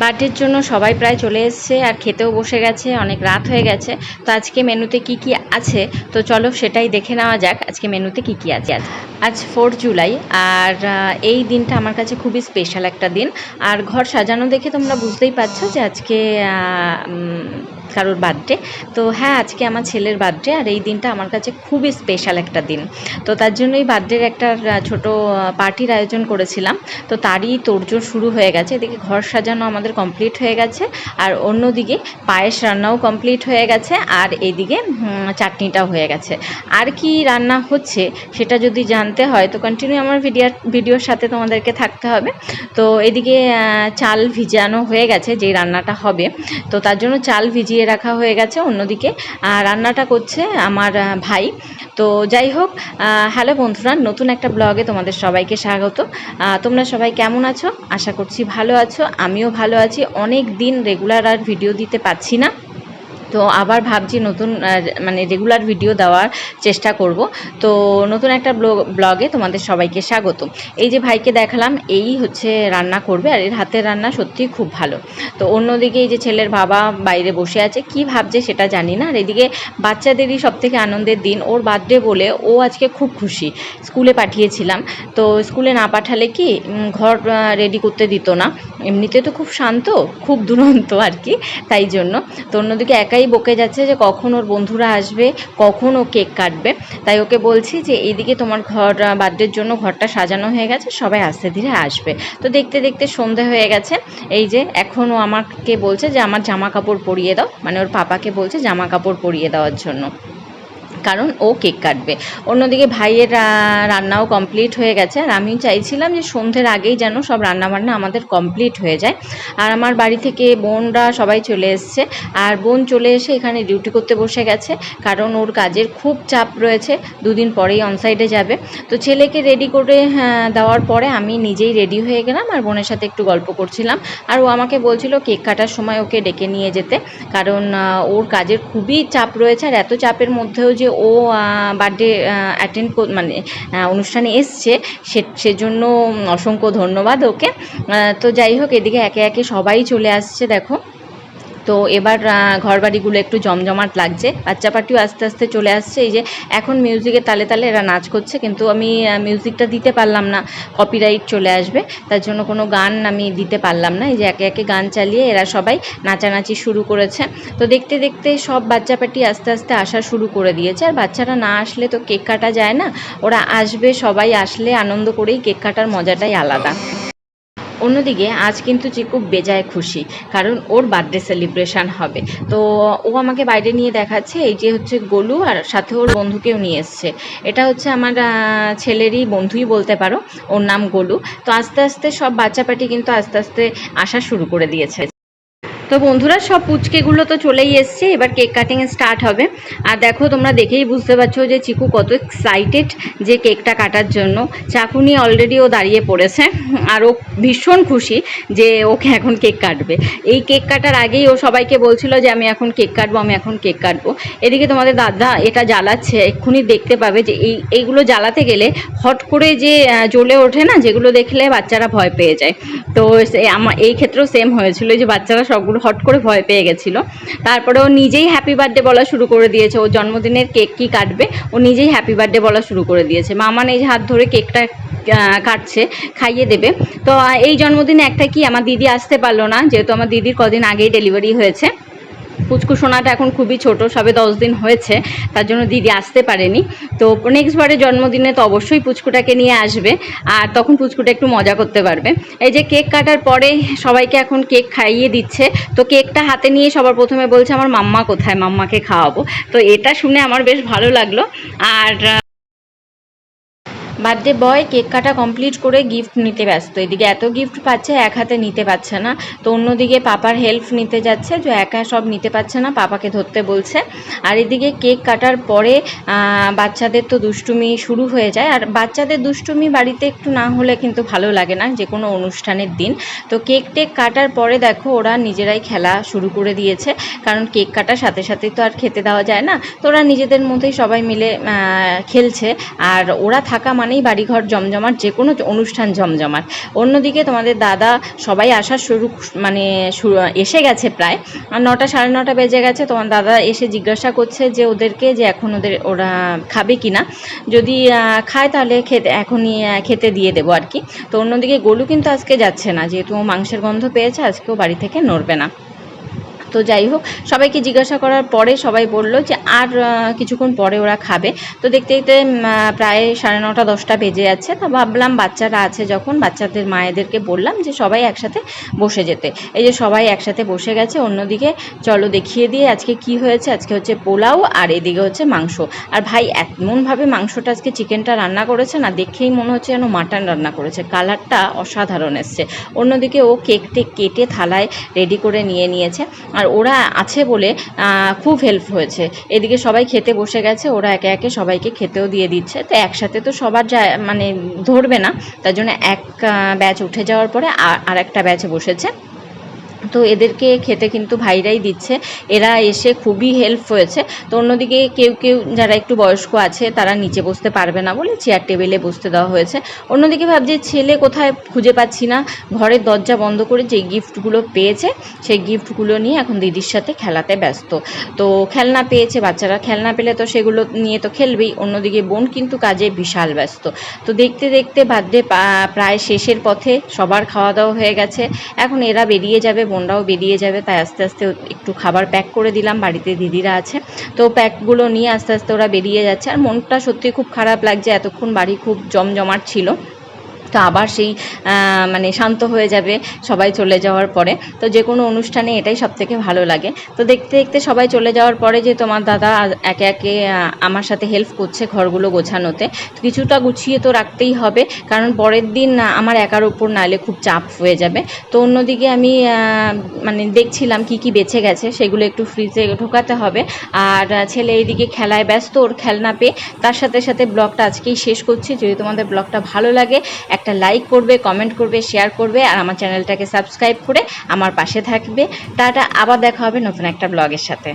বার্থডের জন্য সবাই প্রায় চলে এসছে আর খেতেও বসে গেছে, অনেক রাত হয়ে গেছে। তো আজকে মেনুতে কি কি আছে? তো চলো সেটাই দেখে নেওয়া যাক আজকে মেনুতে কি কি আছে আজ। ফোর জুলাই আর এই দিনটা আমার কাছে খুবই স্পেশাল একটা দিন। আর ঘর সাজানো দেখে তোমরা বুঝতেই পারছ যে আজকে কারোর বার্থডে তো হ্যাঁ আজকে আমার ছেলের বার্থডে আর এই দিনটা আমার কাছে খুবই স্পেশাল একটা দিন। তো তার জন্যই বার্থডের একটা ছোট পার্টির আয়োজন করেছিলাম। তো তারই তোড়জোড় শুরু হয়ে গেছে। এদিকে ঘর সাজানো আমাদের কমপ্লিট হয়ে গেছে। আর অন্যদিকে পায়েস রান্নাও কমপ্লিট হয়ে গেছে। আর এদিকে চাটনিটাও হয়ে গেছে। আর কি রান্না হচ্ছে সেটা যদি জানতে হয়, তো কন্টিনিউ আমার ভিডিও ভিডিওর সাথে তোমাদেরকে থাকতে হবে। তো এদিকে চাল ভিজানো হয়ে গেছে যে রান্নাটা হবে। তো তার জন্য চাল ভিজিয়ে রাখা হয়ে গেছে অন্যদিকে। আর রান্নাটা করছে আমার ভাই। তো যাই হোক হ্যালো বন্ধুরা, নতুন একটা ব্লগে তোমাদের সবাইকে স্বাগত। তোমরা সবাই কেমন আছো? আশা করছি ভালো আছো। আমিও ভালো আছি। অনেক দিন রেগুলার আর ভিডিও দিতে পারছি না। তো আবার ভাবছি নতুন মানে রেগুলার ভিডিও দেওয়ার চেষ্টা করব। তো নতুন একটা ব্লগে তোমাদের সবাইকে স্বাগত। এই যে ভাইকে দেখালাম, এই হচ্ছে রান্না করবে আর এর হাতের রান্না সত্যিই খুব ভালো। তো অন্যদিকে এই যে ছেলের বাবা বাইরে বসে আছে, কি ভাবছে সেটা জানি না। আর এদিকে বাচ্চাদেরই সব থেকে আনন্দের দিন, ওর বার্থডে বলে ও আজকে খুব খুশি। স্কুলে পাঠিয়েছিলাম। তো স্কুলে না পাঠালে কি ঘর রেডি করতে দিত না। এমনিতে তো খুব শান্ত, খুব দুরন্ত আর কি, তাই জন্য। তো অন্যদিকে একাই বকে যাচ্ছে যে কখন ওর বন্ধুরা আসবে, কখন ও কেক কাটবে। তাই ওকে বলছি যে, এইদিকে তোমার ঘর বার্থডের জন্য ঘরটা সাজানো হয়ে গেছে, সবাই আস্তে ধীরে আসবে। তো দেখতে দেখতে সন্ধে হয়ে গেছে। এই যে এখনও আমাকে বলছে যে, আমার জামা কাপড় পরিয়ে দাও। মানে ওর পাপাকে বলছে জামা কাপড় পরিয়ে দেওয়ার জন্য। কারণ ও কেক কাটবে। অন্যদিকে ভাইয়ের রান্নাও কমপ্লিট হয়ে গেছে। আর আমি চাইছিলাম যে সন্ধ্যের আগেই যেন সব রান্নাবান্না আমাদের কমপ্লিট হয়ে যায়। আর আমার বাড়ি থেকে বোনরা সবাই চলে এসছে। আর বোন চলে এসে এখানে ডিউটি করতে বসে গেছে। কারণ ওর কাজের খুব চাপ রয়েছে। দুদিন পরেই অনসাইডে যাবে। তো ছেলেকে রেডি করে হ্যাঁ, দেওয়ার পরে আমি নিজেই রেডি হয়ে গেলাম। আর বোনের সাথে একটু গল্প করছিলাম। আর ও আমাকে বলছিল কেক কাটার সময় ওকে ডেকে নিয়ে যেতে। কারণ ওর কাজের খুবই চাপ রয়েছে। আর এত চাপের মধ্যেও যে ও বার্থডে অ্যাটেন্ড মানে অনুষ্ঠানে এসছে, সে, সেজন্য অসংখ্য ধন্যবাদ ওকে। তো যাই হোক, এদিকে একে একে সবাই চলে আসছে, দেখো। তো এবার ঘর বাড়িগুলো একটু জমজমাট লাগছে। বাচ্চা পার্টিও আস্তে আস্তে চলে আসছে। এই যে এখন মিউজিকের তালে তালে এরা নাচ করছে, কিন্তু আমি মিউজিকটা দিতে পারলাম না। কপিরাইট চলে আসবে। তার জন্য কোনো গান আমি দিতে পারলাম না। এই যে একে একে গান চালিয়ে এরা সবাই নাচানাচি শুরু করেছে। তো দেখতে দেখতে সব বাচ্চা পার্টি আস্তে আস্তে আসা শুরু করে দিয়েছে। আর বাচ্চারা না আসলে তো কেক কাটা যায় না। ওরা আসবে, সবাই আসলে আনন্দ করেই কেক কাটার মজাটাই আলাদা। অন্যদিকে, আজ কিন্তু চিকু বেজায় খুশি, কারণ ওর বার্থডে সেলিব্রেশন হবে। তো ও আমাকে বাইরে নিয়ে দেখাচ্ছে, এই যে হচ্ছে গোলু আর সাথে ওর বন্ধুকেও নিয়ে এসছে। এটা হচ্ছে আমার ছেলেরই বন্ধুই বলতে পারো, ওর নাম গোলু। তো আস্তে আস্তে সব বাচ্চা পাটি কিন্তু আস্তে আস্তে আসা শুরু করে দিয়েছে। তো বন্ধুরা, সব পুচকেগুলো তো চলেই এসছে, এবার কেক কাটিং স্টার্ট হবে। আর দেখো, তোমরা দেখেই বুঝতে পারছ যে চিকু কত এক্সাইটেড যে কেকটা কাটার জন্য। চাকু নিয়ে অলরেডি ও দাঁড়িয়ে পড়েছে, আর ও ভীষণ খুশি যে ওকে এখন কেক কাটবে। এই কেক কাটার আগেই ও সবাইকে বলছিল যে, আমি এখন কেক কাটবো, আমি এখন কেক কাটবো। এদিকে তোমাদের দাদা এটা জ্বালাচ্ছে, এক্ষুনি দেখতে পাবে যে এই, এইগুলো জ্বালাতে গেলে হট করে যে জ্বলে ওঠে না, যেগুলো দেখলে বাচ্চারা ভয় পেয়ে যায়। তো আমার এই ক্ষেত্রেও সেম হয়েছিল যে বাচ্চারা সবগুলো হট করে ভয় পেয়ে গেছিল। তারপরে ও নিজেই হ্যাপি বার্থডে বলা শুরু করে দিয়েছে। ও জন্মদিনের কেক কি কাটবে, ও নিজেই হ্যাপি বার্থডে বলা শুরু করে দিয়েছে। মামা নেই হাত ধরে কেকটা কাটছে, খাইয়ে দেবে। তো এই জন্মদিনে একটা কি আমার দিদি আসতে পারল না, যেহেতু আমার দিদির কদিন আগেই ডেলিভারি হয়েছে। পুচকু সোনাটা এখন খুবই ছোট, সবে দশ দিন হয়েছে, তার জন্য দিদি আসতে পারেনি। তো নেক্সট বারে জন্মদিনে তো অবশ্যই পুচকুটাকে নিয়ে আসবে, আর তখন পুচকুটা একটু মজা করতে পারবে। এই যে কেক কাটার পরে সবাইকে এখন কেক খাইয়ে দিচ্ছে, তো কেকটা হাতে নিয়ে সবার প্রথমে বলছে, আমার মাম্মা কোথায়? মাম্মাকে খাওয়াবো। তো এটা শুনে আমার বেশ ভালো লাগল। আর বার্থডে বয় কেক কাটা কমপ্লিট করে গিফট নিতে ব্যস্ত। এদিকে এত গিফট পাচ্ছে, এক হাতে নিতে পারছে না। তো অন্যদিকে পাপার হেল্প নিতে যাচ্ছে, যে একা সব নিতে পারছে না, পাপাকে ধরতে বলছে। আর এদিকে কেক কাটার পরে বাচ্চাদের তো দুষ্টুমি শুরু হয়ে যায়। আর বাচ্চাদের দুষ্টুমি বাড়িতে একটু না হলে কিন্তু ভালো লাগে না, যে কোনো অনুষ্ঠানের দিন। তো কেক টেক কাটার পরে দেখো, ওরা নিজেরাই খেলা শুরু করে দিয়েছে। কারণ কেক কাটার সাথে সাথেই তো আর খেতে দেওয়া যায় না। তো ওরা নিজেদের মধ্যেই সবাই মিলে খেলছে। আর ওরা থাকা মানে মানেই বাড়িঘর জমজমাট যে কোনো অনুষ্ঠান জমজমাট। অন্যদিকে তোমাদের দাদা সবাই আসার শুরু মানে এসে গেছে প্রায়। আর নটা সাড়ে নটা বেজে গেছে, তোমার দাদা এসে জিজ্ঞাসা করছে যে ওদেরকে যে এখন ওদের, ওরা খাবে কি না যদি খায় তাহলে খেতে, এখনই খেতে দিয়ে দেবো আর কি। তো অন্যদিকে গোলু কিন্তু আজকে যাচ্ছে না, যেহেতু মাংসের গন্ধ পেয়েছে, আজকেও বাড়ি থেকে নড়বে না। তো যাই হোক, সবাইকে জিজ্ঞাসা করার পরে সবাই বলল যে আর কিছুক্ষণ পরে ওরা খাবে। তো দেখতে দেখতে প্রায় সাড়ে নটা, দশটা বেজে যাচ্ছে। তো ভাবলাম বাচ্চারা আছে যখন, বাচ্চাদের মায়েদেরকে বললাম যে সবাই একসাথে বসে যেতে। এই যে সবাই একসাথে বসে গেছে, অন্যদিকে চলো দেখিয়ে দিয়ে আজকে কি হয়েছে? আজকে হচ্ছে পোলাও আর এদিকে হচ্ছে মাংস। আর ভাই, এমনভাবে মাংসটা আজকে চিকেনটা রান্না করেছে না, দেখেই মনে হচ্ছে যেন মাটন রান্না করেছে। কালারটা অসাধারণ এসছে। অন্যদিকে ও কেক টেক কেটে থালায় রেডি করে নিয়ে নিয়েছে। আর ওরা আছে বলে খুব হেল্প হয়েছে। এদিকে সবাই খেতে বসে গেছে, ওরা একে একে সবাইকে খেতেও দিয়ে দিচ্ছে। তো একসাথে তো সবার যা মানে ধরবে না, তার জন্য এক ব্যাচ উঠে যাওয়ার পরে আর একটা ব্যাচে বসেছে। তো এদেরকে খেতে কিন্তু ভাইরাই দিচ্ছে। এরা এসে খুবই হেল্প হয়েছে। তো অন্যদিকে কেউ কেউ যারা একটু বয়স্ক আছে, তারা নিচে বসতে পারবে না বলে চেয়ার টেবিলে বসতে দেওয়া হয়েছে। অন্যদিকে ভাবছি, ছেলে কোথায় খুঁজে পাচ্ছি না। ঘরের দরজা বন্ধ করে যে গিফটগুলো পেয়েছে, সেই গিফটগুলো নিয়ে এখন দিদির সাথে খেলাতে ব্যস্ত। তো খেলনা পেয়েছে, বাচ্চারা খেলনা পেলে তো সেগুলো নিয়ে তো খেলবেই। অন্যদিকে বোন কিন্তু কাজে বিশাল ব্যস্ত। তো দেখতে দেখতে বার্থডে প্রায় শেষের পথে সবার খাওয়া দাওয়া হয়ে গেছে। এখন এরা বেরিয়ে যাবে বোনরাও বেরিয়ে যাবে, তাই আস্তে আস্তে একটু খাবার প্যাক করে দিলাম, বাড়িতে দিদিরা আছে। তো প্যাকগুলো নিয়ে আস্তে আস্তে ওরা বেরিয়ে যাচ্ছে। আর মনটা সত্যি খুব খারাপ লাগছে, এতক্ষণ বাড়ি খুব জমজমাট ছিল। তো আবার সেই মানে শান্ত হয়ে যাবে সবাই চলে যাওয়ার পরে। তো যে কোনো অনুষ্ঠানে এটাই সব থেকে ভালো লাগে। তো দেখতে দেখতে সবাই চলে যাওয়ার পরে যে তোমার দাদা একে একে আমার সাথে হেল্প করছে ঘরগুলো গোছানোতে, তো কিছুটা গুছিয়ে তো রাখতেই হবে। কারণ পরের দিন আমার একার উপর নাহলে খুব চাপ হয়ে যাবে। তো অন্যদিকে আমি মানে দেখছিলাম কি কি বেঁচে গেছে, সেগুলো একটু ফ্রিজে ঢোকাতে হবে। আর ছেলে এইদিকে খেলায় ব্যস্ত, ওর খেলনা পেয়ে তার সাথে সাথে ব্লগটা আজকেই শেষ করছি। যদি তোমাদের ব্লগটা ভালো লাগে একটা লাইক করবে কমেন্ট করবে শেয়ার করবে, আর আমার চ্যানেলটাকে সাবস্ক্রাইব করে আমার পাশে থাকবে। টাটা, আবার দেখা হবে নতুন একটা ব্লগের সাথে।